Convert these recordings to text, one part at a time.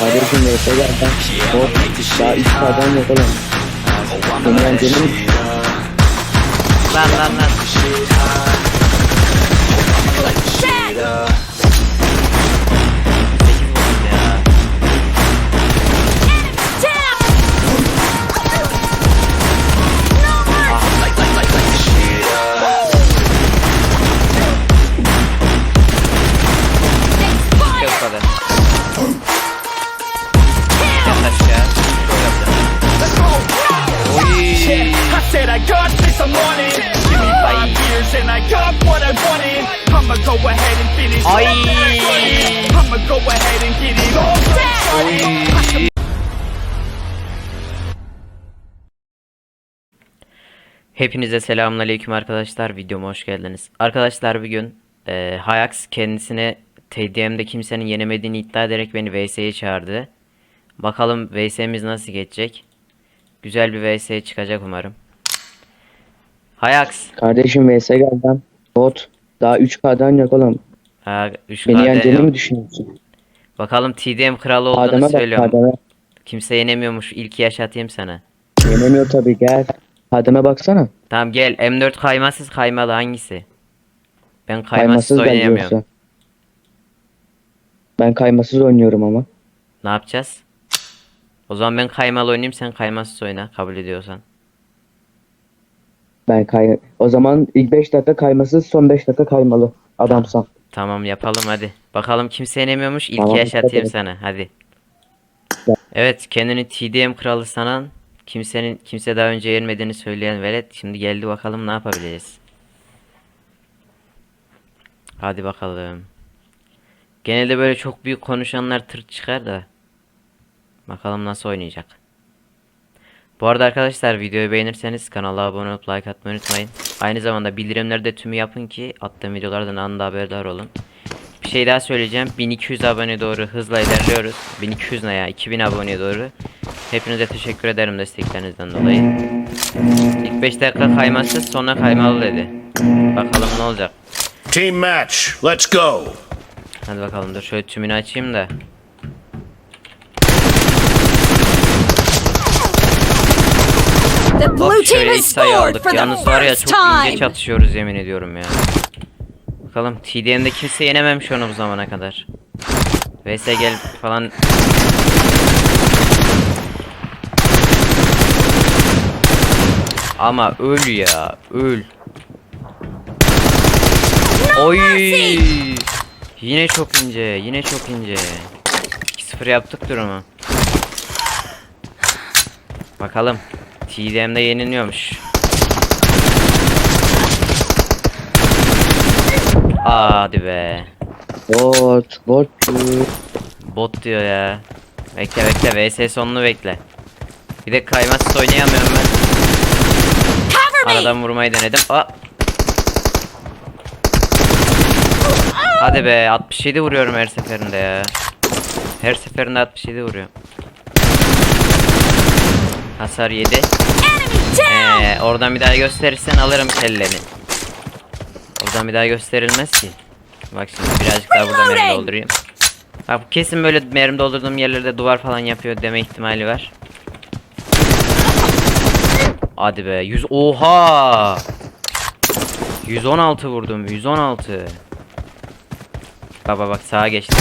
Kardeşim VS gel ben. Hop. Daha üç adam yok oğlum. Yeneceğini mi Lan lan lan. İt. Give me five years and I got what I wanted. I'ma go ahead and finish. Ay. I'ma go ahead and get it all done. Hepinize selamünaleyküm arkadaşlar. Videoma hoş geldiniz. Arkadaşlar bugün e, Hayax kendisine TDM'de kimsenin yenemediğini iddia ederek beni VS'ye çağırdı. Bakalım VS'miz nasıl geçecek. Güzel bir VS çıkacak umarım. Hayax. Kardeşim VS gel ben. Bot. Daha 3K'dan yok oğlum. Ha, üç Beni KD yeneceğini mi düşünüyorsun? Bakalım TDM kralı olduğunu Adem'e bak söylüyorum. Adem'e. Kimse yenemiyormuş. İlk yaşatayım sana. Yenemiyor tabii gel. Adem'e baksana. Tamam gel. M4 kaymasız kaymalı hangisi? Ben kaymasız, Kaymasız oynayamıyorum. Ben kaymasız oynuyorum ama. Ne yapacağız? O zaman ben kaymalı oynayayım sen kaymasız oyna kabul ediyorsan. Ben kay... O zaman ilk 5 dakika kaymasız son 5 dakika kaymalı. Adamsan. Tamam yapalım hadi. Bakalım kimse yenemiyormuş ilk Tamam, yaşatayım edin. sana hadi. Evet kendini TDM kralı sanan kimsenin kimse daha önce yenmediğini söyleyen velet şimdi geldi bakalım ne yapabileceğiz. Hadi bakalım. Genelde böyle çok büyük konuşanlar tırt çıkar da. Bakalım nasıl oynayacak. Bu arada arkadaşlar videoyu beğenirseniz kanala abone olup like atmayı unutmayın. Aynı zamanda bildirimleri de tümü yapın ki attığım videolardan anında haberdar olun. Bir şey daha söyleyeceğim. 1200 abone doğru hızla ilerliyoruz. 1200 ne ya? 2000 aboneye doğru. Hepinize teşekkür ederim desteklerinizden dolayı. İlk 5 dakika kaymasız sonra kaymalı dedi. Bakalım ne olacak. Team match, let's go. Hadi bakalım dur şöyle tümünü açayım da. The blue Bak team şöyle ilk has sayı scored aldık. for the Yalnız var ya first çok ince time. çatışıyoruz yemin ediyorum ya. Bakalım TDM'de kimse yenememiş onu bu zamana kadar. VS gel falan. Ama öl ya öl. Oy. Yine çok ince yine çok ince. 2-0 yaptık durumu. Bakalım. TDM'de yeniliyormuş. Hadi be. Bot. Bot. Bot diyor ya. Bekle bekle VS sonunu bekle. Bir de kaymasız oynayamıyorum ben. Aradan vurmayı denedim. Aa. Hadi be 67 vuruyorum her seferinde ya. Her seferinde 67 vuruyorum. Hasar yedi. Ee, oradan bir daha gösterirsen alırım kelleni. Oradan bir daha gösterilmez ki. Bak şimdi birazcık daha burada mermi doldurayım. Bak bu kesin böyle mermi doldurduğum yerlerde duvar falan yapıyor deme ihtimali var. Hadi be 100 oha 116 vurdum 116 Baba bak sağa geçti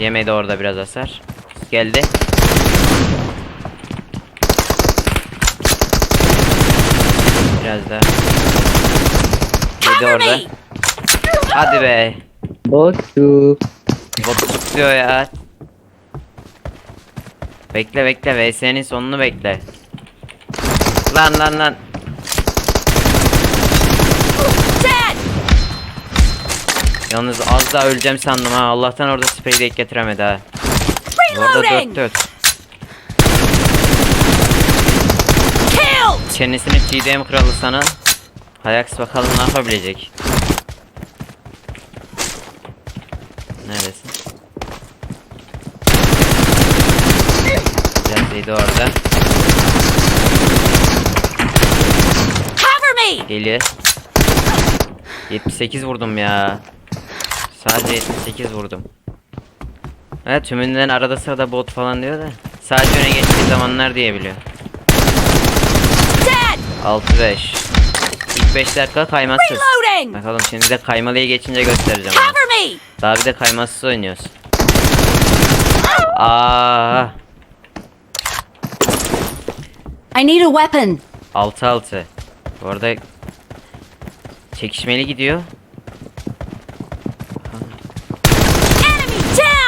Yemedi orada biraz hasar Geldi Biraz daha Yedi orada! Hadi be. Botu. Bot tutuyor ya. Bekle bekle. VS'nin sonunu bekle. Lan lan lan! Yalnız az daha öleceğim sandım ha. Allah'tan orada spreyi de getiremedi ha. Orada Reloading! 4-4 Kendisini TDM kralı sanan Hayax bakalım ne yapabilecek Neredesin? Neredeydi orada Cover me! Geliyor 78 vurdum ya Sadece 78 vurdum Evet tümünden arada sırada bot falan diyor da. Sadece öne geçtiği zamanlar diyebiliyor. Dead! 6-5. İlk 5 dakika kaymasız. Reloading! Bakalım şimdi de kaymalıya geçince göstereceğim. onu. Cover me! Daha bir de kaymasız oynuyoruz. Aa, I need a weapon. 6-6. Bu arada çekişmeli gidiyor.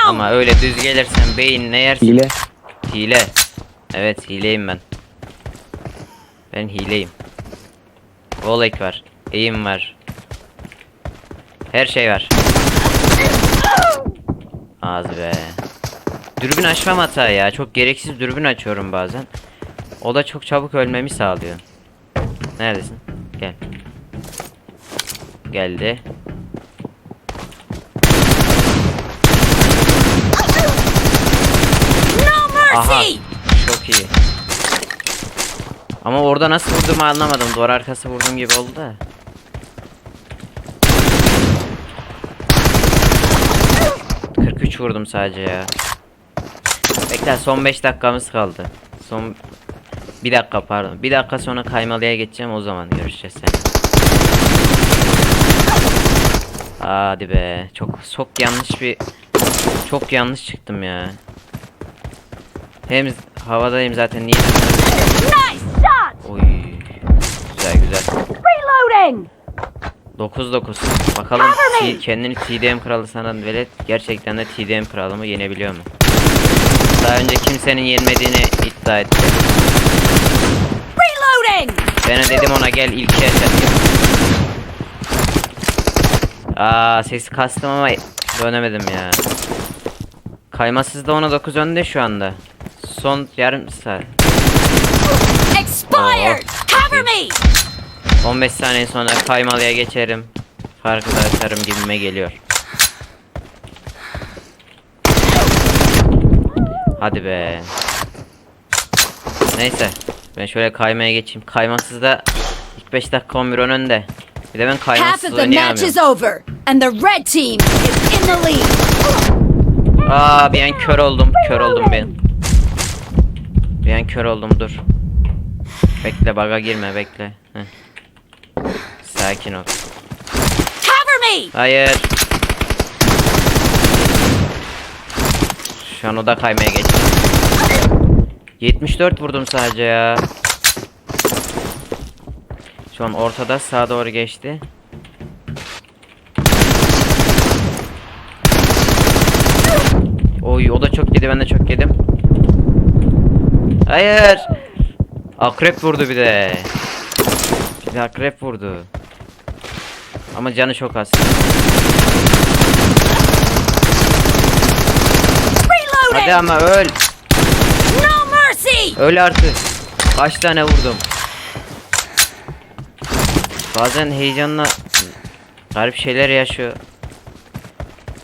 Ama öyle düz gelirsen beyinle yersin. Hile. Hile. Evet hileyim ben. Ben hileyim. Volek var. Eğim var. Her şey var. Az be. Dürbün açmam hata ya. Çok gereksiz dürbün açıyorum bazen. O da çok çabuk ölmemi sağlıyor. Neredesin? Gel. Geldi. No Aha. Çok iyi. Ama orada nasıl vurduğumu anlamadım. Duvar arkası vurduğum gibi oldu da. ...43 vurdum sadece ya. Bekle son 5 dakikamız kaldı. Son... Bir dakika pardon. Bir dakika sonra kaymalıya geçeceğim o zaman görüşeceğiz seni. Hadi be. Çok çok yanlış bir... Çok yanlış çıktım ya. Hem havadayım zaten niye? Nice. Güzel güzel. Reloading! 9-9. Bakalım. T- kendini TDM kralı sanan velet gerçekten de TDM kralımı yenebiliyor mu? Daha önce kimsenin yenmediğini iddia etti. Reloading! Ben de dedim ona gel ilk kez Aa sesi kastım ama dönemedim ya. Kaymasız da ona 9 önde şu anda. Son yarım saat. Expired! Oh. Cover me! 15 saniye sonra kaymalıya geçerim. Farkı da atarım gibime geliyor. Hadi be. Neyse. Ben şöyle kaymaya geçeyim. Kaymasız da ilk 5 dakika 11 ön önde. Bir de ben kaymasız oynayamıyorum. Aa bir an kör oldum. Kör oldum ben. Bir an kör oldum dur. Bekle baga girme bekle. Heh. Sakin ol. Cover me! Hayır. Şu an o da kaymaya geçti. 74 vurdum sadece ya. Şu an ortada sağa doğru geçti. Oy o da çok yedi ben de çok yedim. Hayır. Akrep vurdu bir de. Bir de akrep vurdu. Ama canı çok az. Hadi ama öl. No mercy! Öl artık. Kaç tane vurdum. Bazen heyecanla garip şeyler yaşıyor.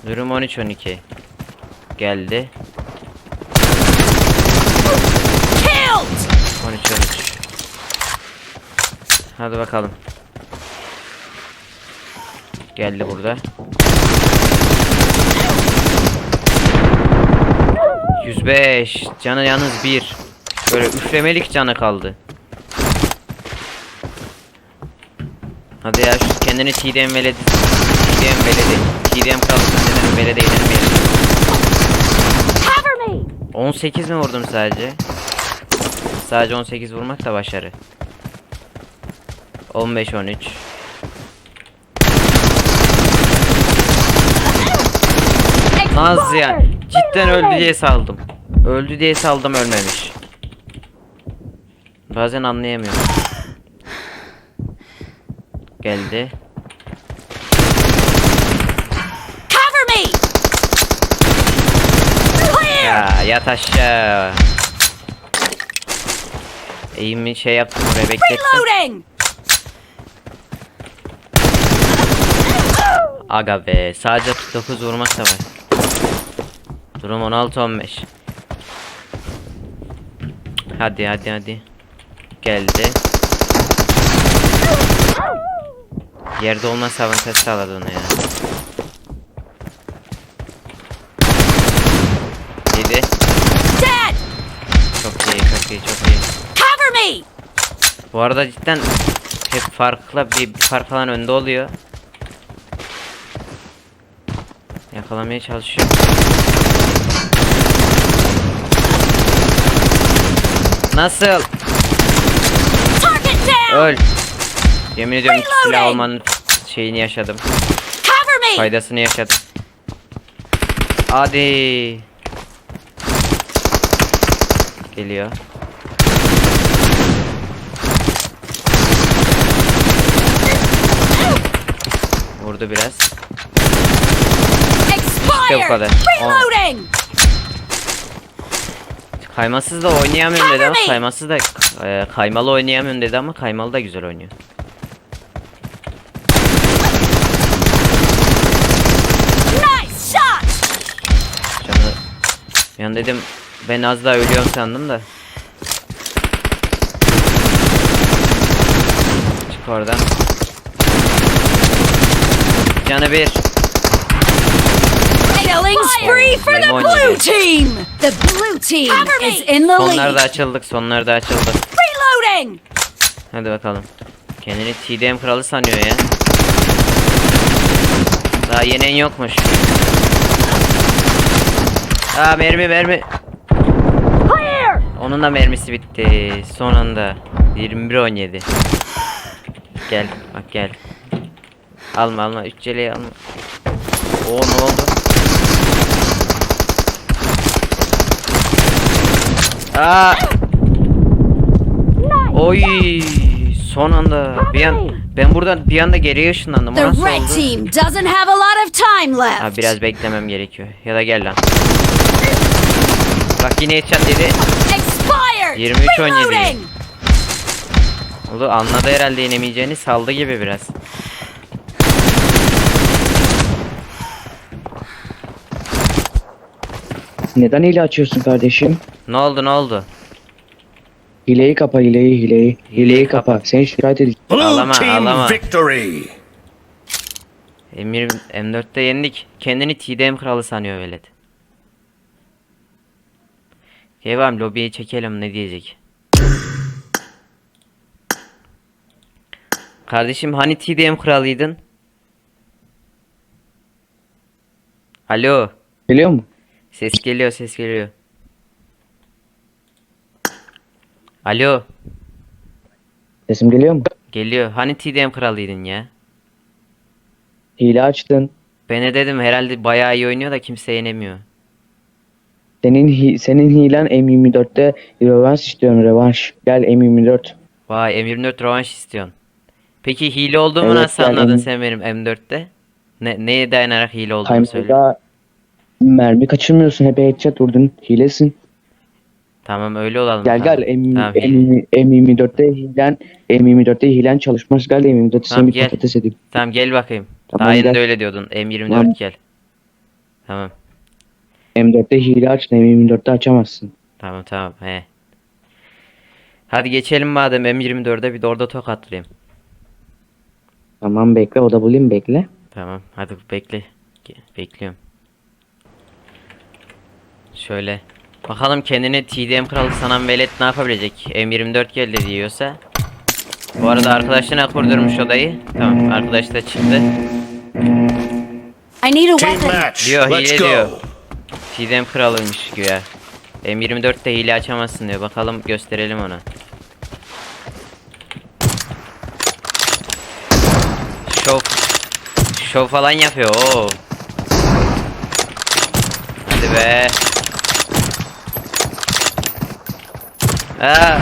Durum 13-12. Geldi. Hadi bakalım. Geldi burada. 105. Canı yalnız bir. Böyle üflemelik canı kaldı. Hadi ya şu kendini TDM veledi. TDM veledi. TDM kralı kendini. Cover me! 18 mi vurdum sadece? Sadece 18 vurmak da başarı. 15 13. Naz ya. Cidden öldü diye saldım. Öldü diye saldım ölmemiş. Bazen anlayamıyorum. Geldi. Cover me! Ya yat aşağı. Eğimi şey yaptım oraya beklettim. Aga be sadece 49 vurmak da var. Durum 16-15. Hadi hadi hadi. Geldi. Yerde olmaz avantaj sağladı ona ya. Yedi. Çok iyi çok iyi çok iyi. Cover me. Bu arada cidden hep farkla bir, bir fark falan önde oluyor. Yakalamaya çalışıyor. Nasıl? Öl. Yemin ediyorum silah almanın şeyini yaşadım. Faydasını yaşadım. Hadi. Geliyor. Vurdu biraz. Kadar. Reloading! Kaymasız da oynayamıyorum dedi ama kaymasız da e, kaymalı oynayamıyorum dedi ama kaymalı da güzel oynuyor. Nice shot! Canı yani dedim ben az daha ölüyorum sandım da. Çık oradan. Canı bir. Spree for the blue yedi. team! The blue team is in the Sonlarda lead! açıldık, sonlarda açıldık. Reloading! Hadi bakalım. Kendini TDM kralı sanıyor ya. Daha yenen yokmuş. Aa mermi mermi. Clear! Onun da mermisi bitti. Son anda. 21 17. Gel bak gel. Alma alma 3 celeyi alma. Oo ne oldu? Aa! Oy! Son anda. Bir an ben buradan bir anda geriye ışınlandım. O The nasıl red oldu? team doesn't have a lot of time left! Ha biraz beklemem gerekiyor. Ya da gel lan. Bak yine headshot dedi. Expired! 23 17. Reloading! Oldu anladı herhalde yenemeyeceğini saldı gibi biraz. Neden hile açıyorsun kardeşim? Ne oldu ne oldu? Hileyi kapa hileyi hileyi. Hileyi kapa. Seni şikayet edeceğim. Ağlama, ağlama. victory. Emir M4'te yendik. Kendini TDM kralı sanıyor velet. Devam lobiye çekelim ne diyecek. Kardeşim hani TDM kralıydın? Alo. Biliyor musun? Ses geliyor ses geliyor. Alo. Sesim geliyor mu? Geliyor. Hani TDM kralıydın ya? Hile açtın. Ben ne dedim herhalde bayağı iyi oynuyor da kimse yenemiyor. Senin hi- senin hilen M24'te rövanş istiyorum rövanş. Gel M24. Vay M24 rövanş istiyorsun. Peki hile olduğumu Evet, nasıl yani anladın M- sen benim M4'te? Ne, neye dayanarak hile olduğumu söyle. Mermi kaçırmıyorsun. Hep headshot vurdun. Hilesin. Tamam öyle olalım. Gel tamam. gel M, Tamam, M, M24'te hilen M24'te hilen çalışmaz. Gel de M24'te Tamam, seni bir gel. patates edeyim. Tamam gel bakayım. Tamam, Daha yeni de öyle diyordun. M24 Tamam. gel. Tamam. M4'te hile aç. M24'te açamazsın. Tamam tamam he. Hadi geçelim madem M24'e bir de orada tokatlayayım. Tamam bekle. O da bulayım bekle. Tamam hadi bekle. Bekliyorum. Şöyle. Bakalım kendini TDM kralı sanan velet ne yapabilecek? M24 geldi diyorsa. Bu arada arkadaşına kurdurmuş odayı. Tamam arkadaş da çıktı. I need a Team weapon! match. Diyor, Let's hile diyor. go. TDM kralıymış güya. M24'te hile açamazsın diyor. Bakalım gösterelim ona. Şov. Şov falan yapıyor. Oo. Hadi be. Aa.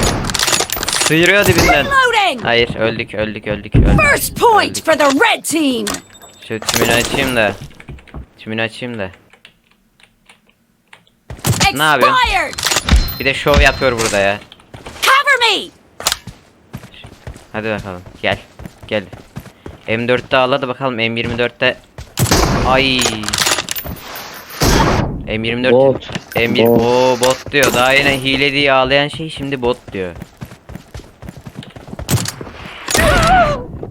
Sıyırıyor dibinden. Hayır öldük öldük öldük öldük. First point for the red team! Şu tümünü açayım da. Tümünü açayım da. Ne yapıyorsun? Bir de şov yapıyor burada ya. Cover me! Hadi bakalım. Gel. Gel. M4'te ağladı bakalım M24'te. Ay. M24 Bot. M1 Bot. o bot diyor. Daha yine hile diye ağlayan şey şimdi bot diyor.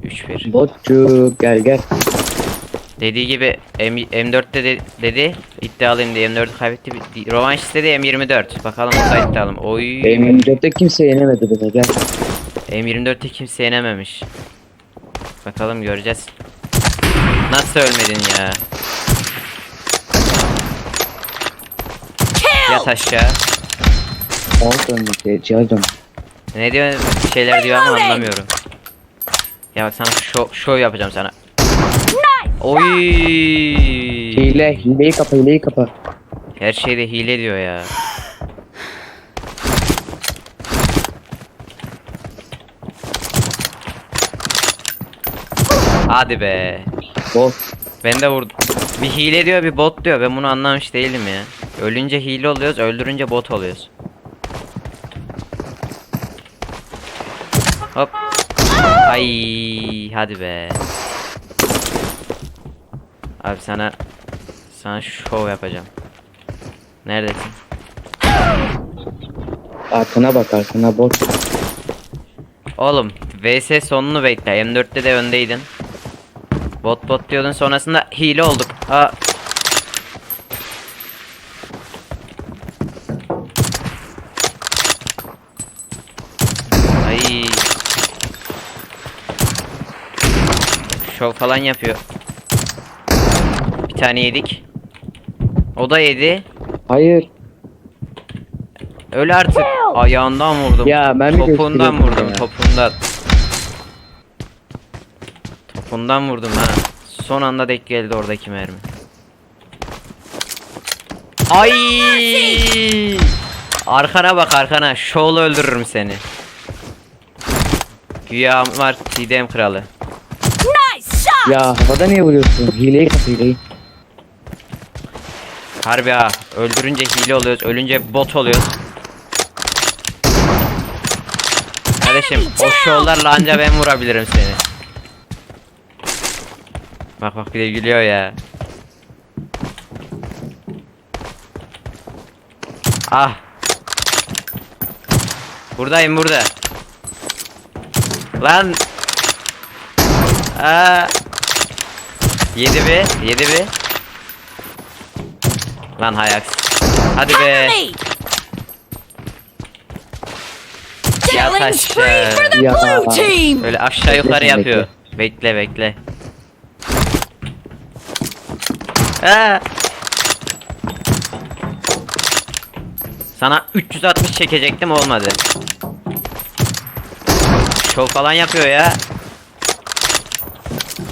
3-1. Botçuk gel gel. Dediği gibi M M4'te de, dedi iddialıyım diye M4'ü kaybetti. Rovanş istedi M24. Bakalım o da iddialım. Oy. M24'te kimse yenemedi beni gel. M24'te kimse yenememiş. Bakalım göreceğiz. Nasıl ölmedin ya? Yat aşağı. Alt döndü. Cihaz döndü. Ne diyor? Bir şeyler diyor ama anlamıyorum. Ya bak sana şov, şov yapacağım sana. Oy! Hile. Hileyi kapa hileyi kapa. Her şeyde hile diyor ya. Hadi be. Bol. Ben de vurdum. Bir hile diyor bir bot diyor. Ben bunu anlamış değilim ya. Ölünce hile oluyoruz, öldürünce bot oluyoruz. Hop. Ay, hadi be. Abi sana sana şov yapacağım. Neredesin? Arkana bak arkana bot. Oğlum VS sonunu bekle. M4'te de öndeydin. Bot bot diyordun sonrasında hile olduk. Aa. Ay. Şov falan yapıyor. Bir tane yedik. O da yedi. Hayır. Öyle artık. Ayağından vurdum. Ya ben Topundan vurdum. ya. Topundan. Topundan vurdum ha. Son anda denk geldi oradaki mermi. Ay! Arkana bak arkana. Şovla öldürürüm seni. Güya var TDM kralı. Ya havada niye vuruyorsun? Hileyi kapa hileyi. Harbi ha. Öldürünce hile oluyoruz. Ölünce bot oluyoruz. Kardeşim o şovlarla anca ben vurabilirim seni. Bak bak bir de gülüyor ya. Ah. Buradayım burada. Lan. Aa. Yedi bir, yedi bir. Lan hay aksi. Hadi be. Taş ya. team! Böyle aşağı yukarı Bekle, yapıyor. Bekle bekle. Aa. Sana 360 çekecektim olmadı. Şov falan yapıyor ya.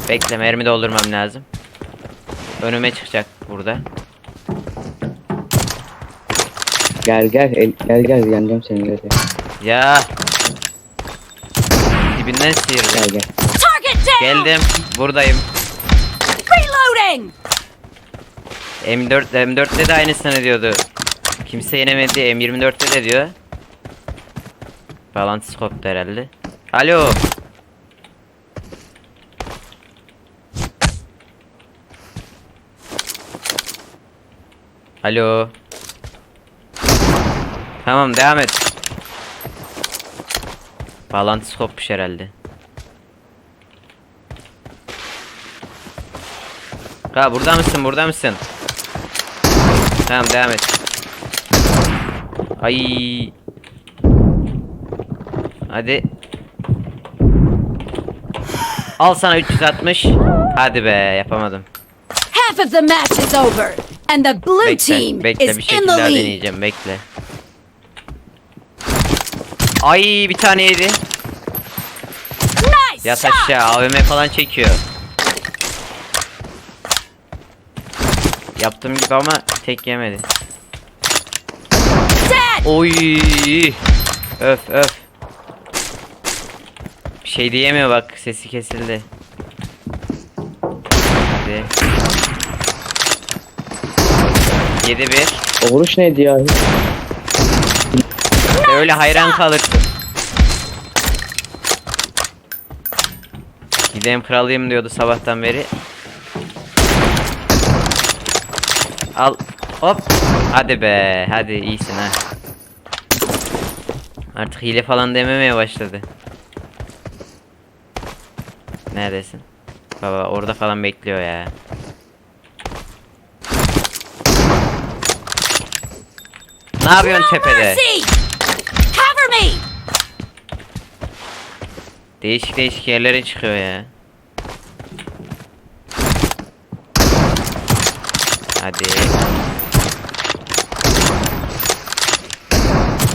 Bekle mermi doldurmam lazım. Önüme çıkacak burada. Gel gel el, gel gel yeneceğim seni gel gel. Ya. Dibinden sıyırdı. Gel gel. Geldim. Buradayım. Reloading! M4 M4'te de aynısını diyordu. Kimse yenemedi. M24'te de diyor. Bağlantısı koptu herhalde. Alo. Alo. Tamam devam et. Bağlantısı kopmuş herhalde. Ha burada mısın burada mısın? Tamam devam et. Ay. Hadi. Al sana 360. Hadi be yapamadım. Half of the match is over, and the blue Bekle, team bekle is bir in şekilde the daha lead. deneyeceğim bekle. Ay bir tane yedi. Nice Yat shot! aşağı AVM falan çekiyor. Yaptığım gibi ama tek yemedi. Dead! Oy! Öf öf. Bir şey diyemiyor bak sesi kesildi. 7 1. O vuruş neydi ya? Öyle hayran kalırsın. Gideyim kralıyım diyordu sabahtan beri. Al. Hop. Hadi be. Hadi iyisin ha. Artık hile falan dememeye başladı. Neredesin? Baba orada falan bekliyor ya. Ne yapıyorsun tepede? mercy! Cover me! Değişik değişik yerlere çıkıyor ya. Hadi.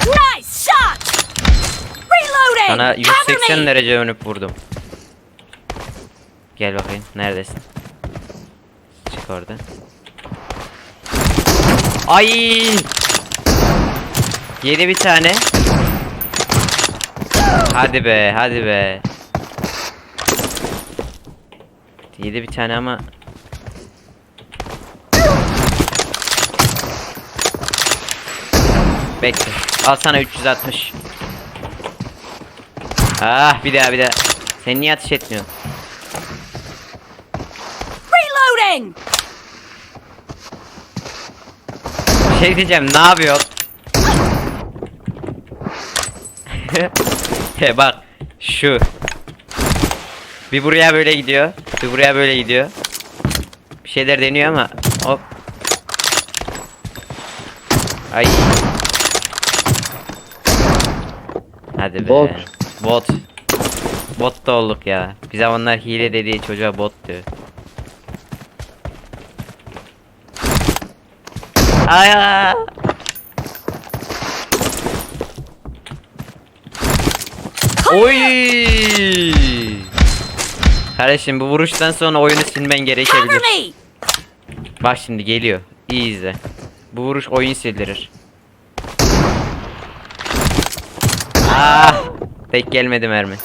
Nice shot! Reloading! Sana Cover 180 me! derece dönüp vurdum. Gel bakayım neredesin? Çık orada. Ay! Yedi bir tane. Hadi be, hadi be. Yedi bir tane ama Bekle. Al sana 360. Ah bir daha bir daha. Sen niye ateş etmiyorsun? Reloading! Şey diyeceğim ne yapıyor? He bak şu. Bir buraya böyle gidiyor. Bir buraya böyle gidiyor. Bir şeyler deniyor ama hop. Ay. Hadi be. Bot. Bot. Bot da olduk ya. Bir zamanlar hile dediği çocuğa bot diyor. Ay. ay. Oy! Kardeşim bu vuruştan sonra oyunu silmen gerekebilir. Bak şimdi geliyor. İyi izle. Bu vuruş oyun sildirir. Ah! Tek gelmedi mermi.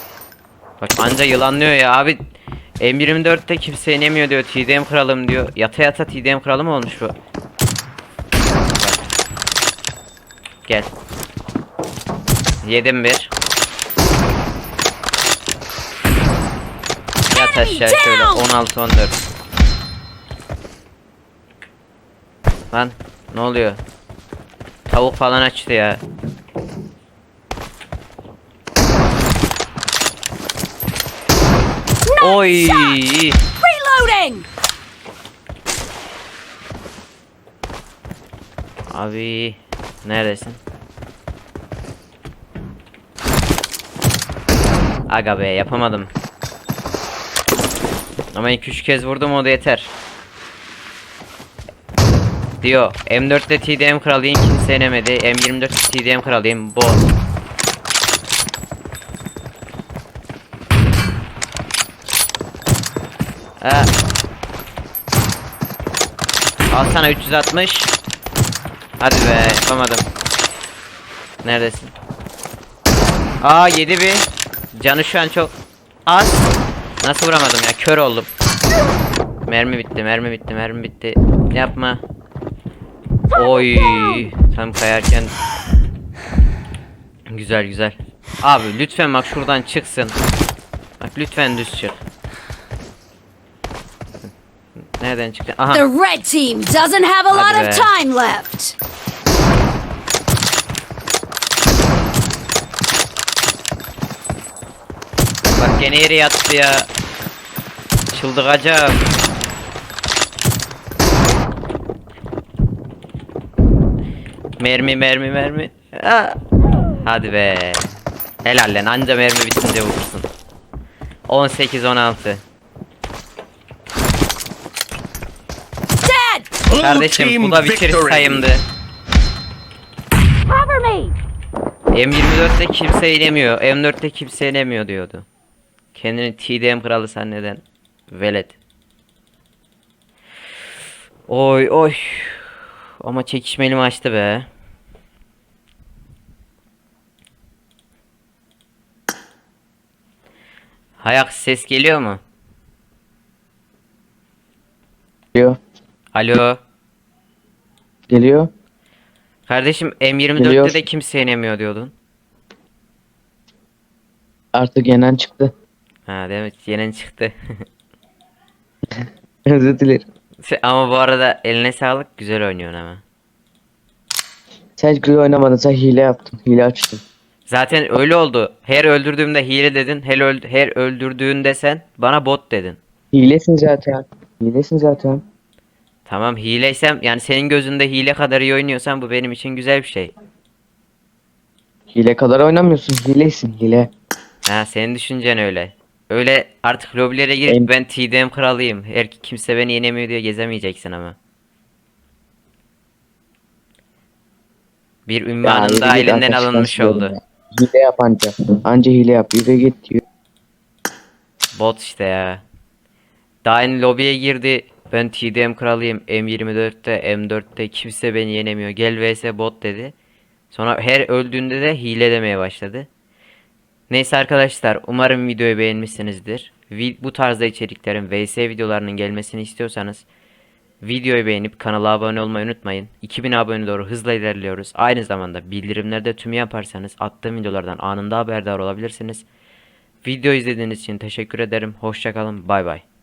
Bak anca yılanlıyor ya abi. M24'te kimse inemiyor diyor. TDM kralım diyor. Yata yata TDM kralı mı olmuş bu? Gel. Yedim bir. Yat aşağı şöyle 16 14. Lan ne oluyor? Tavuk falan açtı ya. Oy! Reloading! Abi neredesin? Aga be yapamadım. Ama 2-3 kez vurdum o da yeter. Diyor M4'te TDM kralıyım kimse yenemedi. M24'te TDM kralıyım bu. Al sana 360. Hadi be yapamadım. Neredesin? Aa yedi bir. Canı şu an çok az. Nasıl vuramadım ya kör oldum. Mermi bitti mermi bitti mermi bitti. Yapma. Oy tam kayarken. Güzel güzel. Abi lütfen bak şuradan çıksın. Bak lütfen düz çık. Nereden çıktı? Aha. The red team doesn't have a lot of time left. Bak gene yere yattı ya. Çıldıracağım. Mermi mermi mermi. Aa. Hadi be. Helal lan anca mermi bitince vurursun. 18 16. Dead! Kardeşim bu da victory. sayımdı. Cover me! M24'te kimse inemiyor. M4'te kimse inemiyor diyordu. Kendini TDM kralı zanneden velet. Oy oy. Ama çekişmeli maçtı be. Hayak ses geliyor mu? Geliyor. Alo. Geliyor. Kardeşim M24'te Geliyor. de kimse inemiyor diyordun. Artık yenen çıktı. Ha demek yenen çıktı. Özür dilerim. Ama bu arada eline sağlık güzel oynuyorsun ama. Sen hiç gri oynamadın. Sen hile yaptın. Hile açtın. Zaten öyle oldu. Her öldürdüğümde hile dedin. Her, öld her öldürdüğünde sen bana bot dedin. Hilesin zaten. Hilesin zaten. Tamam hileysem yani senin gözünde hile kadar iyi oynuyorsan bu benim için güzel bir şey. Hile kadar oynamıyorsun. Hilesin hile. Ha senin düşüncen öyle. Öyle artık lobilere girip ben TDM kralıyım. Her kimse beni yenemiyor diye gezemeyeceksin ama. Bir Ya, ünvanın yürü da git elinden arkadaşlar, alınmış oldu. ya. Hile yap anca. Anca hile yap. Yürü git diyor. Bot işte ya. Daha yeni lobiye girdi. Ben TDM kralıyım. M24'te, M4'te kimse beni yenemiyor. Gel vs bot dedi. Sonra her öldüğünde de hile demeye başladı. Neyse arkadaşlar umarım videoyu beğenmişsinizdir. Bu tarzda içeriklerin vs videolarının gelmesini istiyorsanız videoyu beğenip kanala abone olmayı unutmayın. 2000 abone doğru hızla ilerliyoruz. Aynı zamanda bildirimlerde tüm yaparsanız attığım videolardan anında haberdar olabilirsiniz. Video izlediğiniz için teşekkür ederim. Hoşçakalın. Bay bay.